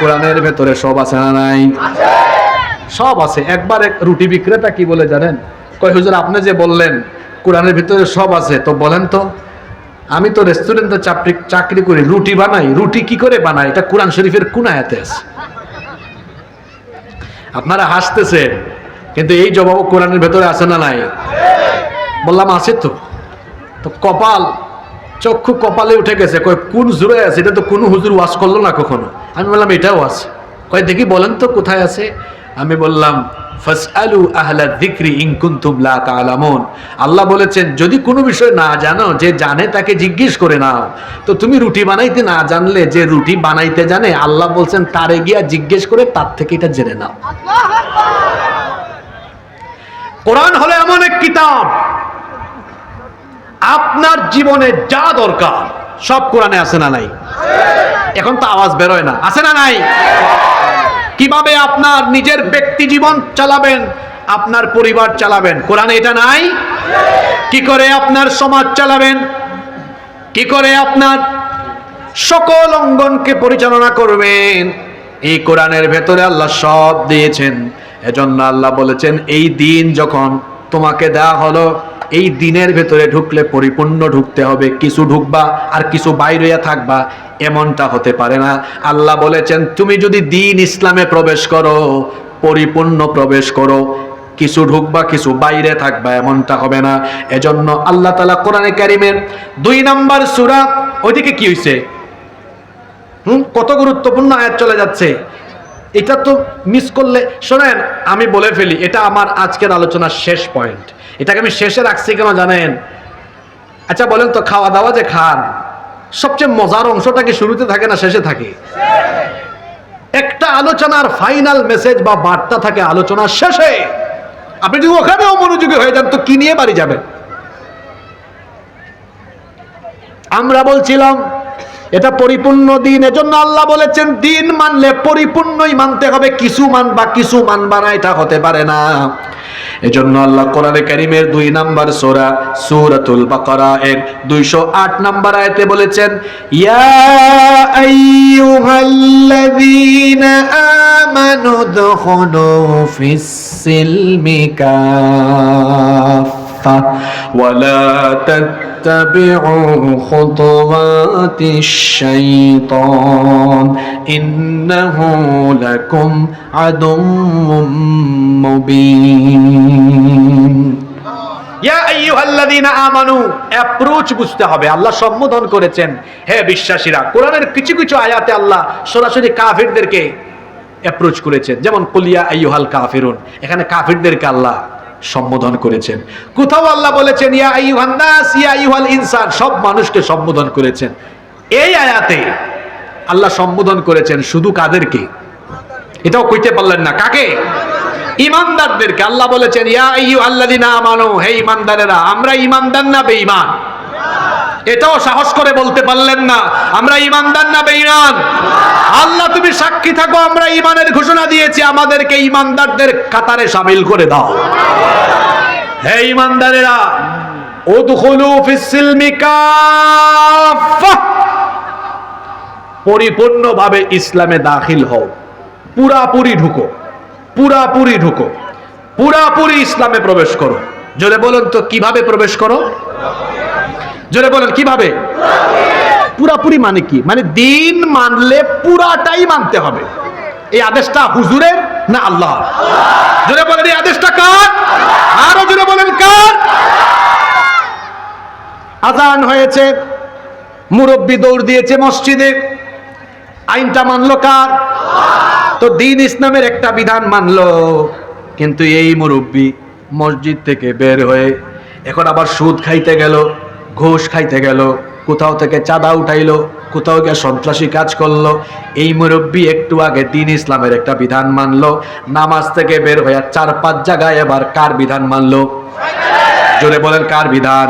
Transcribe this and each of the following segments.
কোরআনের ভেতরে সব আছে না নাই? সব আছে। একবার এক রুটি বিক্রেতা কি বলে জানেন? কয়, হুজুর, আপনি যে বললেন কোরআনের ভিতরে সব আছে, তো বলেন তো। আমি তো রেস্টুরেন্টে চাকরি চাকরি করি, রুটি বানাই। রুটি কি করে বানাই? এটা কোরআন শরীফের কোন আয়াতে আছে? আপনারা হাসতেছেন, কিন্তু এই জবাব কোরআনের ভেতরে আছে না নাই? বললাম, আছে তো। তো কপাল চক্ষু কপালে উঠে গেছে কয় কোন জুড়ে আছে? এটা তো কোনো হুজুর ওয়াজ করল না কখনো? আমি বললাম এটাও আছে। কয় দেখি বলেন তো কোথায় আছে? আমি বললাম ফাসআলু আহলা যিকরি ইন কুনতুম লা তাআলামুন। আল্লাহ বলেছেন যদি কোনো বিষয় না জানো যে জানে তাকে জিজ্ঞেস করে নাও। তো তুমি রুটি বানাইতে না জানলে যে রুটি বানাইতে জানে আল্লাহ বলছেন তারে গিয়া জিজ্ঞেস করে তার থেকে এটা জেনে নাও। কোরআন হলো এমন এক কিতাব আপনার জীবনে যা দরকার, সব কোরআনে আছে না নাই? এখন তো আওয়াজ বেরোয় না। আছে না নাই? কীভাবে আপনার নিজের ব্যক্তি জীবন চালাবেন, আপনার পরিবার চালাবেন? কোরআনে এটা নাই? কি করে আপনার সমাজ চালাবেন? কি করে আপনার সকল অঙ্গনকে পরিচালনা করবেন? এই কোরআনের ভেতরে আল্লাহ সব দিয়েছেন। এজন্য আল্লাহ বলেছেন, এই দিন যখন তোমাকে দেয়া হলো এই দিনের ভেতরে ঢুকলে পরিপূর্ণ ঢুকতে হবে। কিছু ঢুকবা আর কিছু বাইরে থাকবা, এমনটা হতে পারে না। আল্লাহ বলেছেন, তুমি যদি দিন ইসলামে প্রবেশ করো, পরিপূর্ণ প্রবেশ করো, কিছু ঢুকবা, কিছু বাইরে থাকবা, এমনটা হবে না। এজন্য আল্লাহ তালা কোরআনে কারিমের দুই নাম্বার সুরা, ওইদিকে কি হয়েছে হুম, কত গুরুত্বপূর্ণ আয়াত চলে যাচ্ছে। এটা তো মিস করলে, শোনেন, আমি বলে ফেলি, এটা আমার আজকের আলোচনার শেষ পয়েন্ট এটাকে আমি শেষে রাখছি কেন জানেন? আচ্ছা বলেন তো খাওয়া দাওয়া যে খান, সবচেয়ে মজার অংশটা কি শুরুতে থাকে না শেষে থাকে? একটা আলোচনার ফাইনাল মেসেজ বা বার্তা থাকে আলোচনার শেষে। আপনি যদি ওখানেও মনোযোগী হয়ে যান, তো কি নিয়ে বাড়ি যাবেন? আমরা বলছিলাম এটা পরিপূর্ণ দিন, এজন্য আল্লাহ বলেছেন, দিন মানলে পরিপূর্ণই মানতে হবে, কিছু মানবা কিছু মানবা না, এটা হতে পারে না। এজন্য আল্লাহ কোরআনে কারিমের দুই নাম্বার সোরা, সূরাতুল বাকারা এর 208 নাম্বার আয়াতে বলেছেন, ইয়া আইয়ুহাল্লাযীনা আমানু দুখুলু ফিস সিলমি কাফা ওয়ালা تتبعوا خطوات الشيطان إنه لكم عدو مبين ইয়া আইয়ুহাল্লাযীনা আমানু অ্যাপ্রোচ বুঝতে হবে আল্লাহ সম্বোধন করেছেন হে বিশ্বাসীরা কোরআনের কিছু কিছু আয়াতে আল্লাহ সরাসরি কাফিরদেরকে অ্যাপ্রোচ করেছেন যেমন কুলিয়া আইয়ুহাল কাফিরুন এখানে কাফিরদেরকে আল্লাহ সম্বোধন করেছেন। কোথাও আল্লাহ বলেছেন, ইয়া ইনসান সব মানুষকে সম্বোধন করেছেন। এই আয়াতে আল্লাহ সম্বোধন করেছেন শুধু কাদেরকে? এটাও কইতে পারলেন না। কাকে? ইমানদারদেরকে। আল্লাহ বলেছেন, ইয়া আই আল্লাহ মানো হে ইমানদারেরা, আমরা ইমানদার না বেঈমান এটাও সাহস করে বলতে পারলেন না। আমরা ইমানদার না বেঈমান? আল্লাহ, তুমি সাক্ষী থাকো, আমরা ইমানের ঘোষণা দিয়েছি, আমাদেরকে ইমানদারদের কাতারে শামিল করে দাও। হে ইমানদারেরা, উদখুলু ফিস সিলমি কাফা পরিপূর্ণভাবে ইসলামে দাখিল হও। পুরাপুরি ঢুকো পুরাপুরি ঢুকো, পুরাপুরি ইসলামে প্রবেশ করো। জোরে বলুন তো, কীভাবে প্রবেশ করো? জোরে বলেন, কীভাবে? পুরাপুরি মানে কি? মানে দিন মানলে পুরাটাই মানতে হবে। এই আদেশটা হুজুরের না আল্লাহ জোরে বলেন, এই আদেশটা কার? আরও জোরে বলেন, কার? আজান হয়েছে, মুরব্বী দৌড় দিয়েছে মসজিদে। আইনটা মানলো কার? তো দিন ইসলামের একটা বিধান মানলো, কিন্তু এই মুরব্বী মসজিদ থেকে বের হয়ে এখন আবার সুদ খাইতে গেল। ঘুষ খাইতে গেল, কোথাও থেকে চাঁদা উঠাইলো, কোথাও গিয়ে সন্ত্রাসী কাজ করল। এই মুরব্বী একটু আগে দিন ইসলামের একটা বিধান মানলো। নামাজ থেকে বের হয়ে চার পাঁচ জায়গায় এবার কার বিধান মানলো? জোরে বলেন, কার বিধান?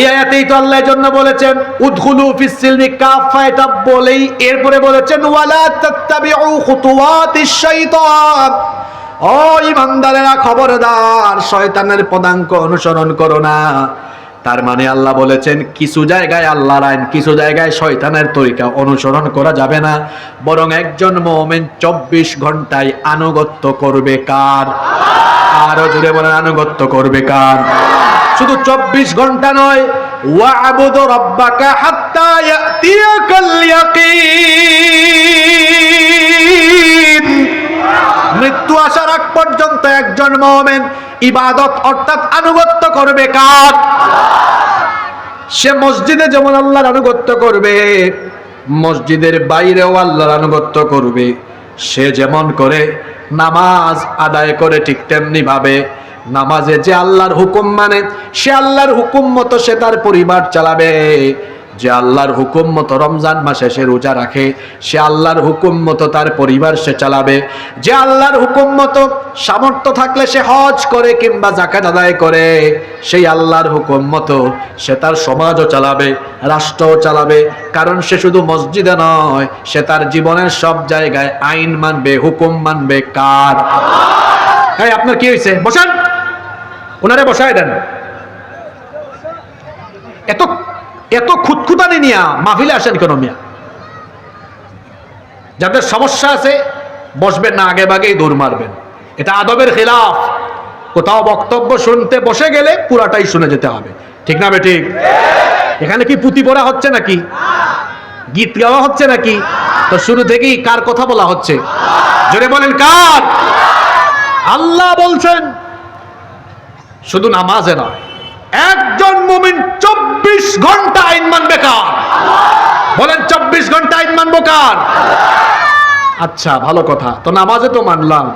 এই আয়াতেই তো আল্লাহ জন্য বলেছেন, উদখুলু ফিস সিলমি কাফা এটা বলেই এরপরে বলেছেন, ওয়ালা তাত্তাবিউ খুতুওয়াতিশ শাইতান। ও ইমানদারেরা, খবরদার, শয়তানের পদাঙ্ক অনুসরণ করো না। তার মানে আল্লাহ বলেছেন, কিছু জায়গায় আল্লাহর আইন, কিছু জায়গায় শয়তানের তরিকা অনুসরণ করা যাবে না। বরং একজন মোমেন চব্বিশ ঘন্টায় আনুগত্য করবে কার? আরও জুড়ে বলেন, আনুগত্য করবে কার? শুধু চব্বিশ ঘণ্টা নয় মৃত্যু আসার আগ পর্যন্ত একজন মোমেন ইবাদত অর্থাৎ আনুগত্য করবে কার? সে মসজিদে যেমন আল্লাহর আনুগত্য করবে, মসজিদের বাইরেও আল্লাহর আনুগত্য করবে। সে যেমন করে নামাজ আদায় করে ঠিক তেমনি ভাবে নামাজে যে আল্লাহর হুকুম মানে সে আল্লাহর হুকুম মতো সে তার পরিবার চালাবে। যে আল্লাহর হুকুম মতো রমজান মাসে সে রোজা রাখে, সে আল্লাহর হুকুম মতো তার পরিবার সে চালাবে। যে আল্লাহর হুকুম মতো সামর্থ্য থাকলে সে হজ করে কিংবা জাকাত আদায় করে, সেই আল্লাহর হুকুম মতো সে তার সমাজও চালাবে, রাষ্ট্রও চালাবে। কারণ সে শুধু মসজিদে নয়, সে তার জীবনের সব জায়গায় আইন মানবে, হুকুম মানবে। কার? হ্যাঁ আপনার কি হয়েছে বসান। ওনারে বসায় দেন। এত এত খুঁতখুতানি নিয়া মাহফিলে আসেন কেন মিয়া? যাদের সমস্যা আছে, বসবেন না, আগে বাগেই দৌড় মারবেন। এটা আদবের খেলাফ। কোথাও বক্তব্য শুনতে বসে গেলে পুরাটাই শুনে যেতে হবে। ঠিক না বেটি এখানে কি পুঁতি পড়া হচ্ছে নাকি? গীত গাওয়া হচ্ছে নাকি? তো শুরু থেকেই কার কথা বলা হচ্ছে? জোরে বলেন, কার? আল্লাহ বলছেন, শুধু নামাজে নয় একজন মুমিন চব্বিশ ঘণ্টা আইন মানবে কার? বলেন, চব্বিশ ঘণ্টা আইন মানবো কার? আচ্ছা ভালো কথা। তো নামাজে তো মানলাম।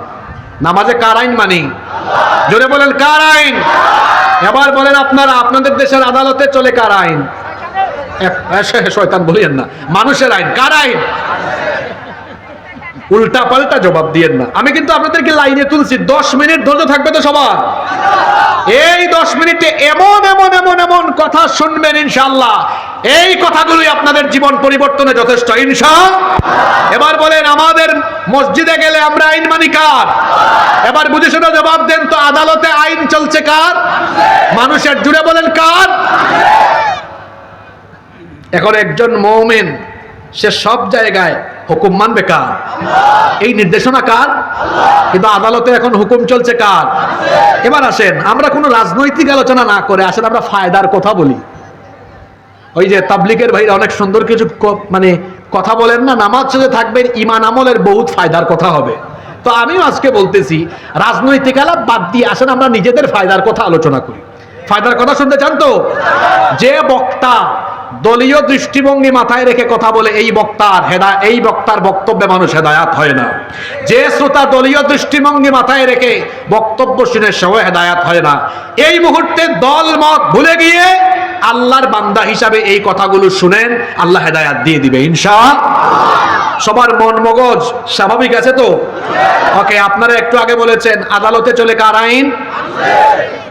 নামাজে কার আইন মানি? জোরে বলেন, কার আইন? এবার বলেন, আপনারা, আপনাদের দেশের আদালতে চলে কার আইন? শয়তান বলিয়েন না। মানুষের আইন, কার আইন? উল্টা পাল্টা জবাব দিয়েন না। আমি কিন্তু আপনাদেরকে লাইনে তুলছি, দশ মিনিট ধৈর্য থাকবে তো সবার। এই দশ মিনিটে এমন এমন এমন এমন কথা শুনবেন ইনশাল্লাহ এই কথাগুলোই আপনাদের জীবন পরিবর্তনে যথেষ্ট ইনশা এবার বলেন, আমাদের মসজিদে গেলে আমরা আইন মানি কার? এবার বুঝে শুনে জবাব দেন তো, আদালতে আইন চলছে কার? মানুষের জুড়ে বলেন কার? এখন একজন মৌমেন সে সব জায়গায় হুকুম মানবে কার? এই নির্দেশনা কার? কিন্তু আদালতে এখন হুকুম চলছে কার? এবার আসেন, আমরা কোনো রাজনৈতিক আলোচনা না করে আসেন আমরা ফায়দার কথা বলি। ওই যে তাবলিকের ভাইরা অনেক সুন্দর কিছু মানে কথা বলেন না, নামাজ শেষে থাকবেন, ইমান আমলের বহুত ফায়দার কথা হবে। তো আমিও আজকে বলতেছি, রাজনৈতিক আলাপ বাদ দিয়ে আসেন, আমরা নিজেদের ফায়দার কথা আলোচনা করি। ফায়দার কথা শুনতে চান তো? যে বক্তা দলীয় দৃষ্টিভঙ্গি মাথায় রেখে কথা বলে এই বক্তার হেদা, এই বক্তার বক্তব্যে মানুষ হেদায়াত হয় না। যে শ্রোতা দলীয় দৃষ্টিভঙ্গি মাথায় রেখে বক্তব্য শুনে সেও হেদায়াত হয় না। এই মুহূর্তে দল মত ভুলে গিয়ে আল্লাহর বান্দা হিসাবে এই কথাগুলো শুনেন, আল্লাহ হেদায়াত দিয়ে দিবে ইনশা সবার মন মগজ স্বাভাবিক আছে তো? ওকে, আপনারা একটু আগে বলেছেন, আদালতে চলে কার আইন?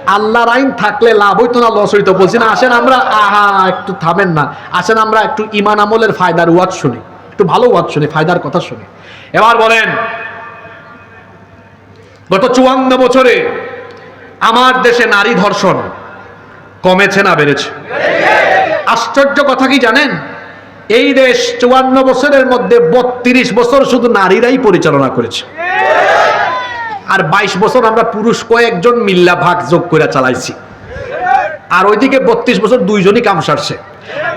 আল্লাহর আইন থাকলে লাভ হইতো না, লস হইতো। বলছি না, আসেন আমরা, আহা, একটু থামেন না। আসেন আমরা একটু ইমান আমলের ফায়দার ওয়াজ শুনি। একটু ভালো ওয়াজ শুনি, ফায়দার কথা শুনি। এবার বলেন, গত চুয়ান্ন বছরে আমার দেশে নারী ধর্ষণ কমেছে না বেড়েছে? আশ্চর্য কথা কি জানেন? এই দেশ চুয়ান্ন বছরের মধ্যে বত্রিশ বছর শুধু নারীরাই পরিচালনা করেছে। আর বাইশ বছর আমরা পুরুষ কয়েকজন মিল্লা ভাগ যোগ করে চালাইছি। আর ওইদিকে বত্রিশ বছর দুইজনই কাম সারছে।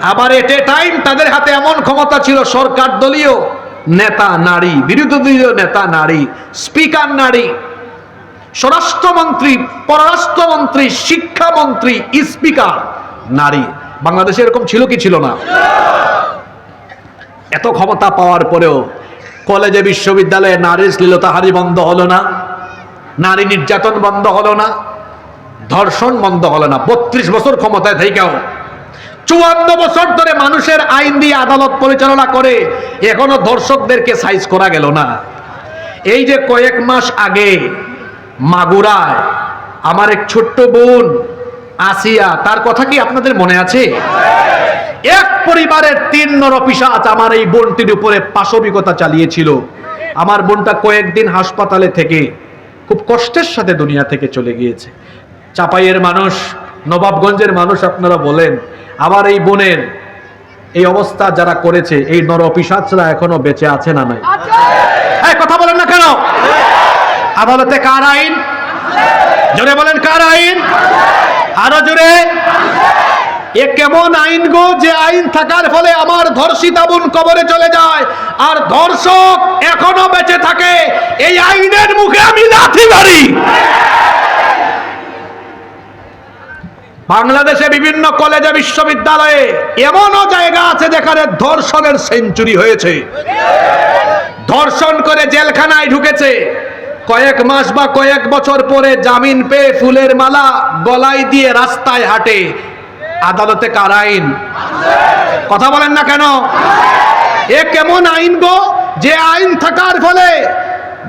আবার এট টাইম তাদের হাতে এমন ক্ষমতা ছিল, সরকার দলীয় নেতা, নারী, বিরোধী দলীয় নেতা, নারী, স্পিকার, নারী, স্বরাষ্ট্রমন্ত্রী, পররাষ্ট্রমন্ত্রী, শিক্ষামন্ত্রী, স্পিকার, নারী। বাংলাদেশে এরকম ছিল কি ছিল না? এত ক্ষমতা পাওয়ার পরেও কলেজে বিশ্ববিদ্যালয়ে নারীর শ্লীলতাহারি বন্ধ হলো না, নারী নির্যাতন বন্ধ হলো না, ধর্ষণ বন্ধ হলো না। বত্রিশ বছর ক্ষমতায় থেকেও চুয়ান্ন বছর ধরে মানুষের আইন দিয়ে আদালত পরিচালনা করে এখনও ধর্ষকদেরকে সাইজ করা গেল না। এই যে কয়েক মাস আগে মাগুরায় আমার এক ছোট্ট বোন আসিয়া, তার কথা কি আপনাদের মনে আছে? এক পরিবারের তিন নরপিসাচ আমার এই বোনটির উপরে পাশবিকতা চালিয়েছিল। আমার বোনটা কয়েকদিন হাসপাতালে থেকে খুব কষ্টের সাথে দুনিয়া থেকে চলে গিয়েছে। চাপাইয়ের মানুষ, নবাবগঞ্জের মানুষ আপনারা বলেন আবার এই বোনের এই অবস্থা যারা করেছে, এই নর পিসাচরা এখনও বেঁচে আছে না নাই? কথা বলেন না কেন? আদালতে কার আইন? জোরে বলেন কার আইন? আরও জোরে? এ কেমন আইন গো যে আইন থাকার ফলে আমার ধর্ষিতা বোন কবরে চলে যায়? আর ধর্ষক এখনও বেঁচে থাকে। এই আইনের মুখে আমি লাথি মারি। বাংলাদেশে বিভিন্ন কলেজে, বিশ্ববিদ্যালয়ে এমনও জায়গা আছে যেখানে ধর্ষণের সেঞ্চুরি হয়েছে। ধর্ষণ করে জেলখানায় ঢুকেছে। কয়েক মাস বা কয়েক বছর পরে জামিন পেয়ে ফুলের মালা গলায় দিয়ে রাস্তায় হাঁটে। আদালতে কার আইন? কথা বলেন না কেন? এ কেমন আইন গো? যে আইন থাকার ফলে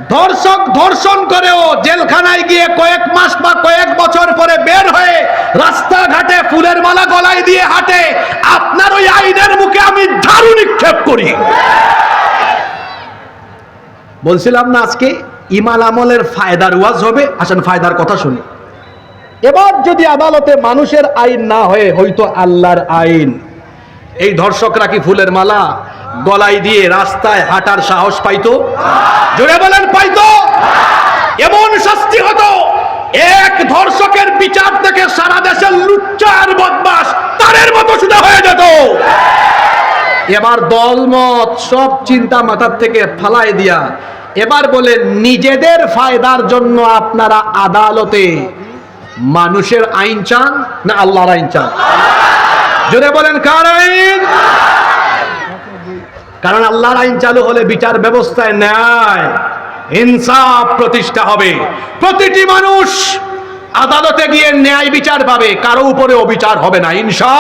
ধর্ষক ধর্ষণ করেও জেলখানায় গিয়ে কয়েক মাস বা কয়েক বছর পরে বের হয়ে রাস্তাঘাটে ফুলের মালা গলায় দিয়ে হাঁটে, আপনার ওই আইনের মুখে আমি ঝাড়ু নিক্ষেপ করি। বলছিলাম না আজকে ইমাল আমলের ফায়দার ওয়াজ হবে? আসেন ফায়দার কথা শুনি। এবার যদি আদালতে মানুষের আইন না হয়ে, হয়তো আল্লাহর আইন। এই ধর্ষকরা কি ফুলের মালা? গলায় দিয়ে রাস্তায় হাঁটার সাহস পাইতো? জোরে বলেন, পাইতো? এমন শাস্তি হতো, এক ধর্ষকের বিচার থেকে সারা দেশের লুচ্চার বদমাস তারের মতো সুদা হয়ে যেত। এবার দলমত সব চিন্তা মাথার থেকে ফালাই দিয়া, এবার বলে নিজেদের ফায়দার জন্য আপনারা আদালতে মানুষের আইন চান না আল্লাহর আইন চান? জোরে বলেন, কার আইন? কারণ আল্লাহর আইন চালু হলে বিচার ব্যবস্থায় ন্যায়, ইনসাফ প্রতিষ্ঠা হবে। প্রতিটি মানুষ আদালতে গিয়ে ন্যায় বিচার পাবে, কারও উপরে অবিচার হবে না ইনসা